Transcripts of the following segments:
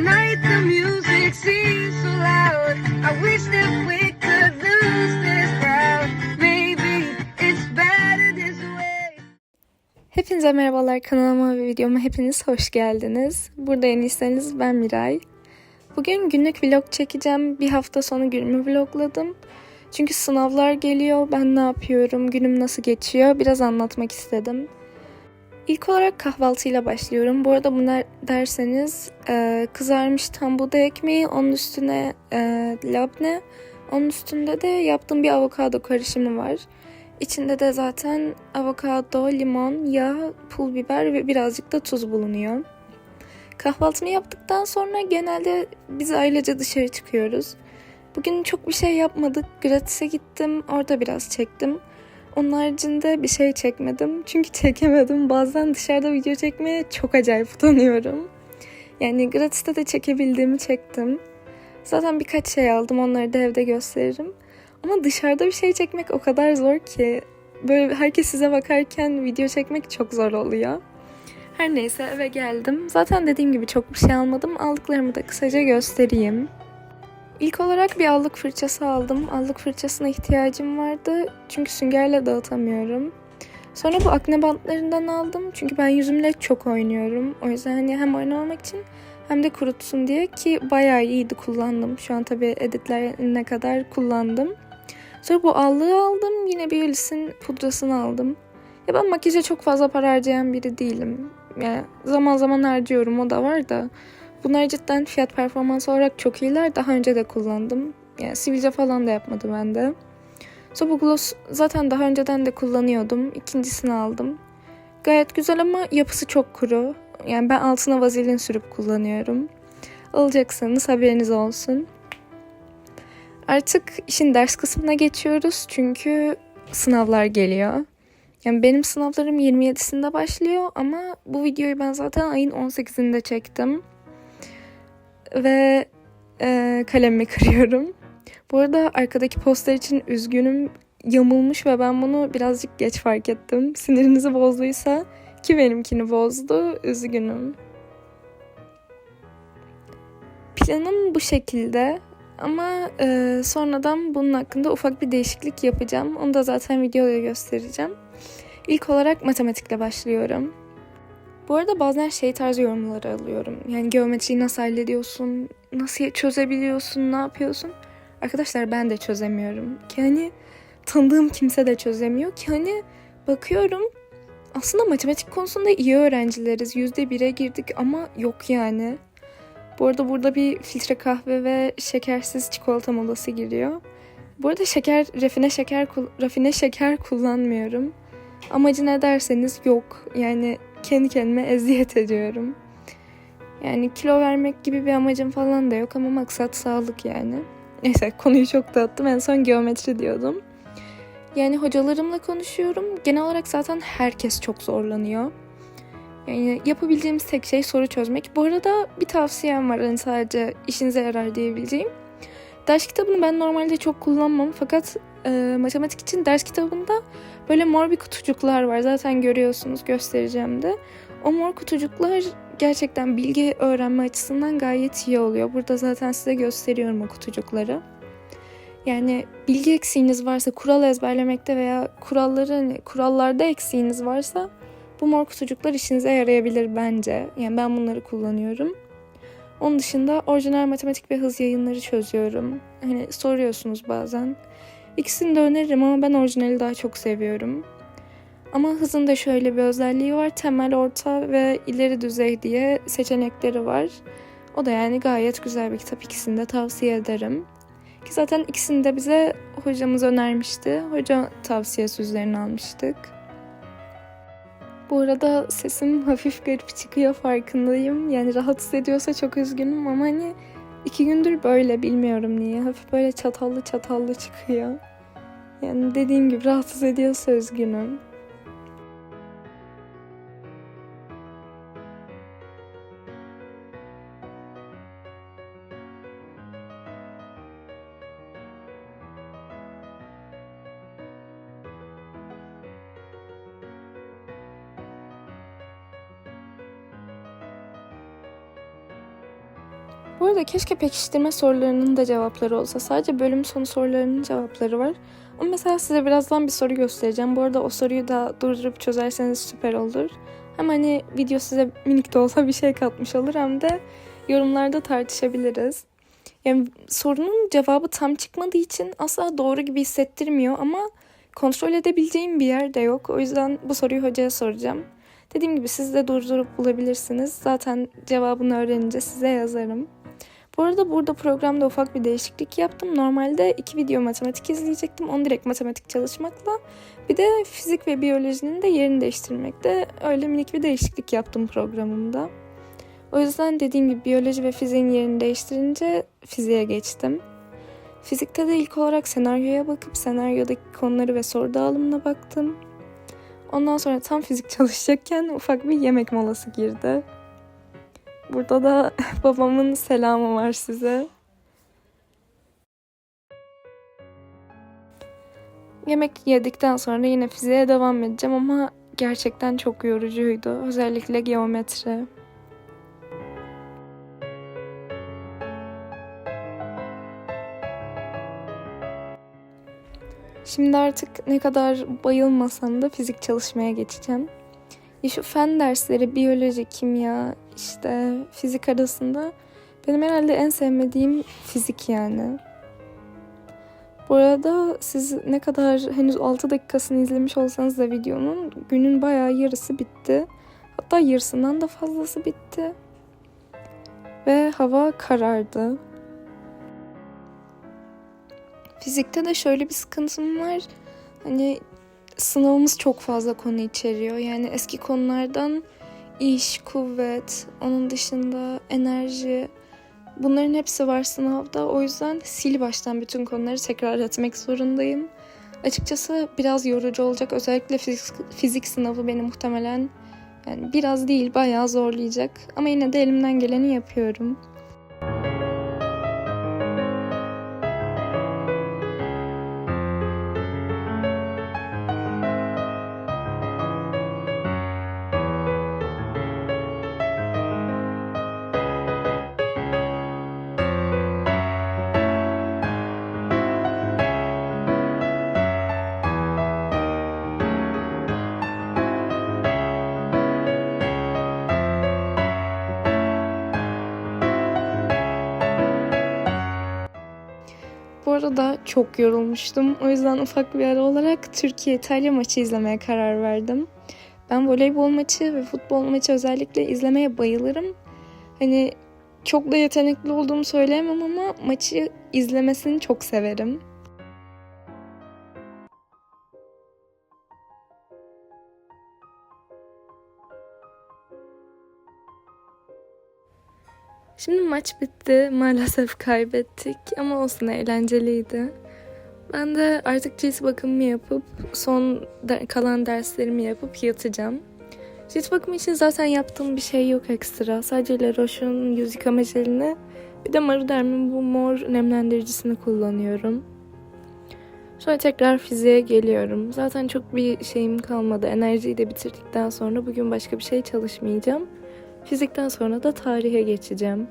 Tonight. Hepinize merhabalar kanalıma ve videoma hepiniz hoş geldiniz. Burada yeniyseniz ben Miray. Bugün günlük vlog çekeceğim. Bir hafta sonu günümü vlogladım. Çünkü sınavlar geliyor, ben ne yapıyorum, günüm nasıl geçiyor biraz anlatmak istedim. İlk olarak kahvaltıyla başlıyorum. Bu arada bu ne derseniz e, kızarmış tam buğday ekmeği, onun üstüne e, labne, onun üstünde de yaptığım bir avokado karışımı var. İçinde de zaten avokado, limon, yağ, pul biber ve birazcık da tuz bulunuyor. Kahvaltımı yaptıktan sonra genelde biz ailece dışarı çıkıyoruz. Bugün çok bir şey yapmadık. Gratis'e gittim. Orada biraz çektim. Onun haricinde bir şey çekmedim. Çünkü çekemedim. Bazen dışarıda video çekmeye çok acayip utanıyorum. Yani Gratis'te de çekebildiğimi çektim. Zaten birkaç şey aldım. Onları da evde gösteririm. Ama dışarıda bir şey çekmek o kadar zor ki. Böyle herkes size bakarken video çekmek çok zor oluyor. Her neyse eve geldim. Zaten dediğim gibi çok bir şey almadım. Aldıklarımı da kısaca göstereyim. İlk olarak bir allık fırçası aldım. Allık fırçasına ihtiyacım vardı. Çünkü süngerle dağıtamıyorum. Sonra bu akne bantlarından aldım. Çünkü ben yüzümle çok oynuyorum. O yüzden hani hem oynamamak için hem de kurutsun diye ki bayağı iyiydi kullandım. Şu an tabii editlerine kadar kullandım. Sonra bu allığı aldım. Yine bir Biolis'in pudrasını aldım. Ya ben makyaja çok fazla para harcayan biri değilim. Yani zaman zaman harcıyorum o da var da. Bunlar cidden fiyat performans olarak çok iyiler. Daha önce de kullandım. Yani sivilce falan da yapmadı bende. Sonra bu gloss zaten daha önceden de kullanıyordum. İkincisini aldım. Gayet güzel ama yapısı çok kuru. Yani ben altına vazelin sürüp kullanıyorum. Alacaksanız haberiniz olsun. Artık işin ders kısmına geçiyoruz çünkü sınavlar geliyor. Yani benim sınavlarım 27'sinde başlıyor ama bu videoyu ben zaten ayın 18'inde çektim. Ve e, kalemimi kırıyorum. Bu arada arkadaki poster için üzgünüm. Yamulmuş ve ben bunu birazcık geç fark ettim. Sinirinizi bozduysa ki benimkini bozdu. Üzgünüm. Planım bu şekilde. Ama e, sonradan bunun hakkında ufak bir değişiklik yapacağım. Onu da zaten videoda göstereceğim. İlk olarak matematikle başlıyorum. Bu arada bazen şey tarzı yorumları alıyorum. Yani geometriyi nasıl hallediyorsun, nasıl çözebiliyorsun, ne yapıyorsun? Arkadaşlar ben de çözemiyorum. Ki hani tanıdığım kimse de çözemiyor. Ki hani bakıyorum aslında matematik konusunda iyi öğrencileriz. Yüzde bire girdik ama yok yani. Bu arada burada bir filtre kahve ve şekersiz çikolata molası giriyor. Bu arada şeker, rafine şeker, rafine şeker kullanmıyorum. Amacı ne derseniz yok. Yani kendi kendime eziyet ediyorum. Yani kilo vermek gibi bir amacım falan da yok ama maksat sağlık yani. Neyse konuyu çok dağıttım. En son geometri diyordum. Yani hocalarımla konuşuyorum. Genel olarak zaten herkes çok zorlanıyor. Yani yapabileceğimiz tek şey soru çözmek. Bu arada bir tavsiyem var hani sadece işinize yarar diyebileceğim. Ders kitabını ben normalde çok kullanmam fakat e, matematik için ders kitabında böyle mor bir kutucuklar var. Zaten görüyorsunuz göstereceğim de. O mor kutucuklar gerçekten bilgi öğrenme açısından gayet iyi oluyor. Burada zaten size gösteriyorum o kutucukları. Yani bilgi eksiğiniz varsa kural ezberlemekte veya kuralları hani kurallarda eksiğiniz varsa bu mor kutucuklar işinize yarayabilir bence. Yani ben bunları kullanıyorum. Onun dışında orijinal matematik ve hız yayınları çözüyorum. Hani soruyorsunuz bazen. İkisini de öneririm ama ben orijinali daha çok seviyorum. Ama hızın da şöyle bir özelliği var. Temel, orta ve ileri düzey diye seçenekleri var. O da yani gayet güzel bir kitap. İkisini de tavsiye ederim. Ki zaten ikisini de bize hocamız önermişti. Hoca tavsiyesi üzerine almıştık. Bu arada sesim hafif garip çıkıyor farkındayım. Yani rahatsız ediyorsa çok üzgünüm ama hani iki gündür böyle bilmiyorum niye. Hafif böyle çatallı çatallı çıkıyor. Yani dediğim gibi rahatsız ediyorsa üzgünüm. Bu arada keşke pekiştirme sorularının da cevapları olsa. Sadece bölüm sonu sorularının cevapları var. Ama mesela size birazdan bir soru göstereceğim. Bu arada o soruyu da durdurup çözerseniz süper olur. Hem hani video size minik de olsa bir şey katmış olur hem de yorumlarda tartışabiliriz. Yani sorunun cevabı tam çıkmadığı için asla doğru gibi hissettirmiyor ama kontrol edebileceğim bir yer de yok. O yüzden bu soruyu hocaya soracağım. Dediğim gibi siz de durdurup bulabilirsiniz. Zaten cevabını öğrenince size yazarım. Bu arada burada programda ufak bir değişiklik yaptım. Normalde iki video matematik izleyecektim. Onu direkt matematik çalışmakla. Bir de fizik ve biyolojinin de yerini değiştirmekte. Öyle minik bir değişiklik yaptım programımda. O yüzden dediğim gibi biyoloji ve fiziğin yerini değiştirince fiziğe geçtim. Fizikte de ilk olarak senaryoya bakıp senaryodaki konuları ve soru dağılımına baktım. Ondan sonra tam fizik çalışacakken ufak bir yemek molası girdi. Burada da babamın selamı var size. Yemek yedikten sonra yine fiziğe devam edeceğim ama gerçekten çok yorucuydu. Özellikle geometri. Şimdi artık ne kadar bayılmasam da fizik çalışmaya geçeceğim. Şu fen dersleri, biyoloji, kimya, işte fizik arasında benim herhalde en sevmediğim fizik yani. Bu arada siz ne kadar henüz 6 dakikasını izlemiş olsanız da videonun günün bayağı yarısı bitti. Hatta yarısından da fazlası bitti. Ve hava karardı. Fizikte de şöyle bir sıkıntım var. Hani sınavımız çok fazla konu içeriyor. Yani eski konulardan iş, kuvvet, onun dışında enerji bunların hepsi var sınavda. O yüzden sil baştan bütün konuları tekrar etmek zorundayım. Açıkçası biraz yorucu olacak. Özellikle fizik, fizik sınavı beni muhtemelen yani biraz değil bayağı zorlayacak. Ama yine de elimden geleni yapıyorum. Çok yorulmuştum. O yüzden ufak bir ara olarak Türkiye-İtalya maçı izlemeye karar verdim. Ben voleybol maçı ve futbol maçı özellikle izlemeye bayılırım. Hani çok da yetenekli olduğumu söyleyemem ama maçı izlemesini çok severim. Şimdi maç bitti. Maalesef kaybettik ama olsun eğlenceliydi. Ben de artık cilt bakımımı yapıp son de- kalan derslerimi yapıp yatacağım. Cilt bakımı için zaten yaptığım bir şey yok ekstra. Sadece La Roche'un yüz yıkama jelini bir de Maruderm'in bu mor nemlendiricisini kullanıyorum. Sonra tekrar fiziğe geliyorum. Zaten çok bir şeyim kalmadı. Enerjiyi de bitirdikten sonra bugün başka bir şey çalışmayacağım. Fizikten sonra da tarihe geçeceğim.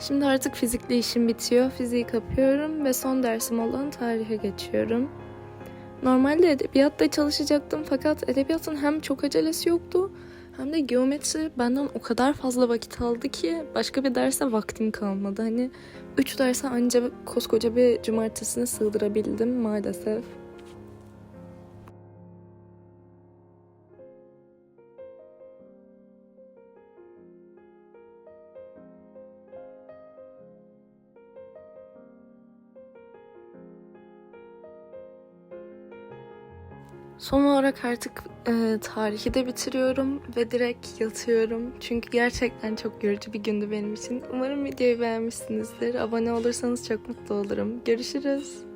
Şimdi artık fizikle işim bitiyor. Fiziği kapıyorum ve son dersim olan tarihe geçiyorum. Normalde edebiyatta çalışacaktım fakat edebiyatın hem çok acelesi yoktu hem de geometri benden o kadar fazla vakit aldı ki başka bir derse vaktim kalmadı. Hani 3 derse ancak koskoca bir cumartesini sığdırabildim maalesef. Son olarak artık e, tarihi de bitiriyorum ve direkt yatıyorum. Çünkü gerçekten çok yorucu bir gündü benim için. Umarım videoyu beğenmişsinizdir. Abone olursanız çok mutlu olurum. Görüşürüz.